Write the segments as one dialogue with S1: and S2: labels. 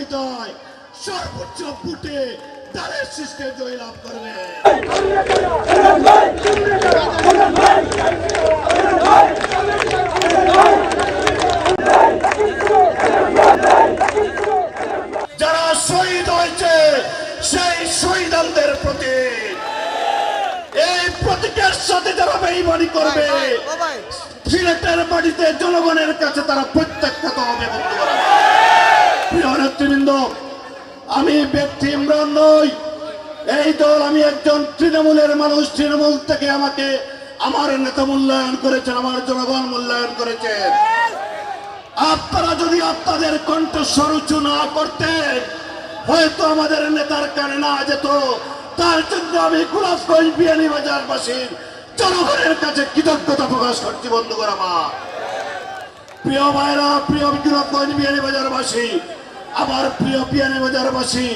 S1: সহযোগিতায় সর্বোচ্চ ফুটে তাদের সৃষ্টি জয়লাভ করবে। যারা শহীদ হয়েছে সেই শহীদানদের প্রতি এই প্রতীকের সাথে যারা বেইমানি করবে সিলেটের বাড়িতে জনগণের কাছে তারা প্রত্যাখ্যাত হবে বন্ধুরা প্রিয় নেতৃবৃন্দ আমি ব্যক্তি ইমরান নই। এই দল আমি একজন তৃণমূলের মানুষ, তৃণমূল থেকে আমাকে আমার নেতা মূল্যায়ন করেছেন, আমার জনগণ মূল্যায়ন করেছেন। আপনারা যদি আপনাদের কণ্ঠস্বর উঁচু না করতেন হয়তো আমাদের নেতার কানে না যেত। তার জন্য আমি গোলাপগঞ্জ বিয়ানি বাজারবাসীর জনগণের কাছে কৃতজ্ঞতা প্রকাশ করছি, বন্ধুগণ আমার। প্রিয় ভাইরা, প্রিয় গোলাপগঞ্জ বিয়ানি বাজারবাসী আমার প্রিয় বিয়ানি বাজারবাসী,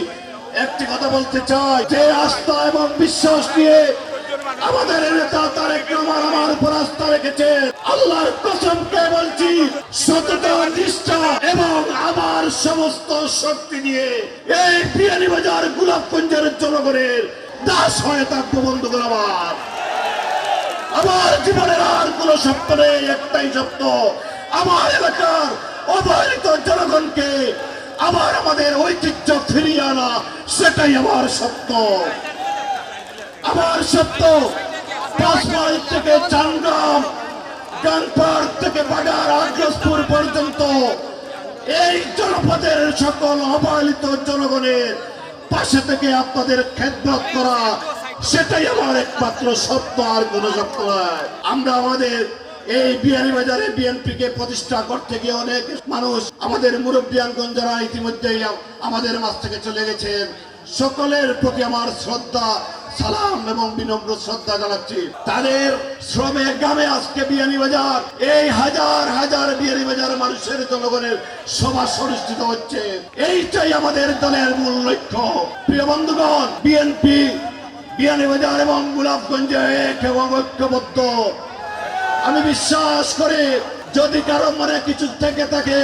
S1: একটি কথা বলতে চাই। যে আস্থা এবং বিশ্বাস নিয়ে আমাদের নেতা তারেক রহমান আমার উপর আস্থা রেখেছে আল্লাহর কসমকে বলছি, সততা, নিষ্ঠা এবং আমার সমস্ত শক্তি নিয়ে এই বিয়ানি বাজার গোলাপগঞ্জের জনগণের দাস হয়ে থাকব বন্ধুগণ আমার। আমার জীবনের আর কোন স্বপ্ন নেই, একটাই স্বপ্ন, আমার এলাকার অবহেলিত জনগণকে আবার আমাদের ঐতিহ্য ফিরিয়ে আনা, সেটাই আমার সত্য। আমার পাঁচমাইল থেকে চানগ্রাম গানপাড় থেকে বাজার আগ্রসপুর পর্যন্ত এই জনপদের সকল অবহেলিত জনগণের পাশে থেকে আপনাদের খেদমত করা, সেটাই আমার একমাত্র সত্য আর কোনো স্বপ্ন নয়। আমরা আমাদের এই বিহারীবাজারে বিএনপি কে প্রতিষ্ঠা করতে গিয়ে অনেক মানুষ আমাদের মুরব্বিয়ানগঞ্জ যারা ইতিমধ্যেই আমাদের মাছ থেকে চলে গেছেন, সকলের প্রতি আমার শ্রদ্ধা, সালাম এবং বিনম্র শ্রদ্ধা জানাচ্ছি। তাদের শ্রমে গ্রামে আজকে বিয়ানি বাজার। এই হাজার হাজার বিয়ানি বাজার মানুষের জনগণের সভা অনুষ্ঠিত হচ্ছে। এইটাই আমাদের দলের মূল লক্ষ্য। প্রিয় বন্ধুগণ, বিএনপি বিয়ানি বাজার এবং গোলাপগঞ্জে এক এবং ঐক্যবদ্ধ। আমি বিশ্বাস করি, যদি কারও মনে কিছু থেকে থাকে,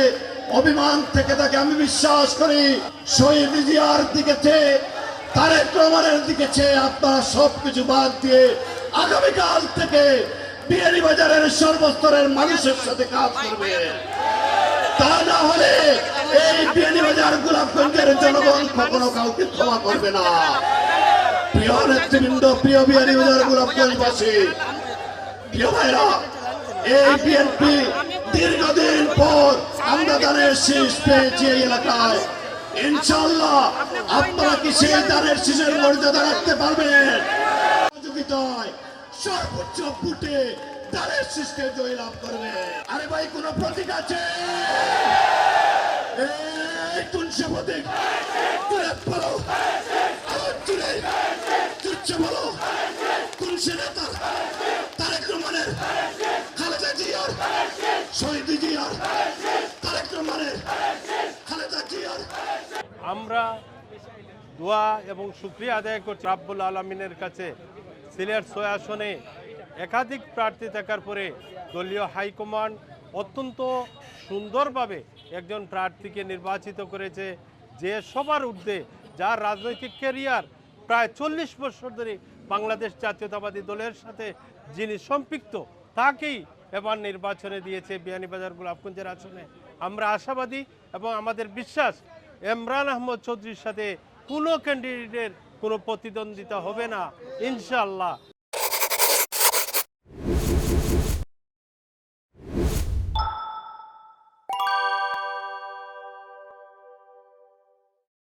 S1: অভিমান থেকে থাকে, আমি বিশ্বাস করি, শহীদ দিকে দিকে আপনারা সবকিছু বাদ দিয়ে আগামীকাল থেকে বিয়ারি বাজারের সর্বস্তরের মানুষের সাথে কাজ করবে। তা না হলে এই বিয়ানি বাজার গোলাপগঞ্জের জনগণ কখনো কাউকে ক্ষমা করবে না। প্রিয় নেতৃবৃন্দ, প্রিয় বিয়ানি বাজার গোলাপগঞ্জবাসী দীর্ঘদিন পর আমরা দানের শীষ এই এলাকায়। ইনশাল্লাহ আপনারা কি সেই দানের শীষের মর্যাদা রাখতে পারবেন? সর্বোচ্চ ফুটে দানের শীষকে জয়লাভ করবে। আরে ভাই, কোন প্রতীক আছে তুলসে নেতা তারেক রহমানের খালেদা জিয়ার শহীদ জিয়ার তারেক রহমানের খালেদা জিয়ার
S2: আমরা দোয়া এবং সুক্রিয়া আদায় করছি। রাব্বুল আলমিনের কাছে সিলেট ছয় একাধিক প্রার্থী থাকার পরে দলীয় হাইকমান্ড অত্যন্ত সুন্দরভাবে একজন প্রার্থীকে নির্বাচিত করেছে, যে সবার ঊর্ধ্বে, যার রাজনৈতিক ক্যারিয়ার প্রায় চল্লিশ বছর ধরে বাংলাদেশ জাতীয়তাবাদী দলের সাথে যিনি সম্পৃক্ত, তাকেই এবার নির্বাচনে দিয়েছে বিয়ানীবাজার গোলাপগঞ্জের আসনে। আমরা আশাবাদী এবং আমাদের বিশ্বাস ইমরান আহমদ চৌধুরীর সাথে কোনো ক্যান্ডিডেটের কোনো প্রতিদ্বন্দ্বিতা হবে না ইনশাআল্লাহ।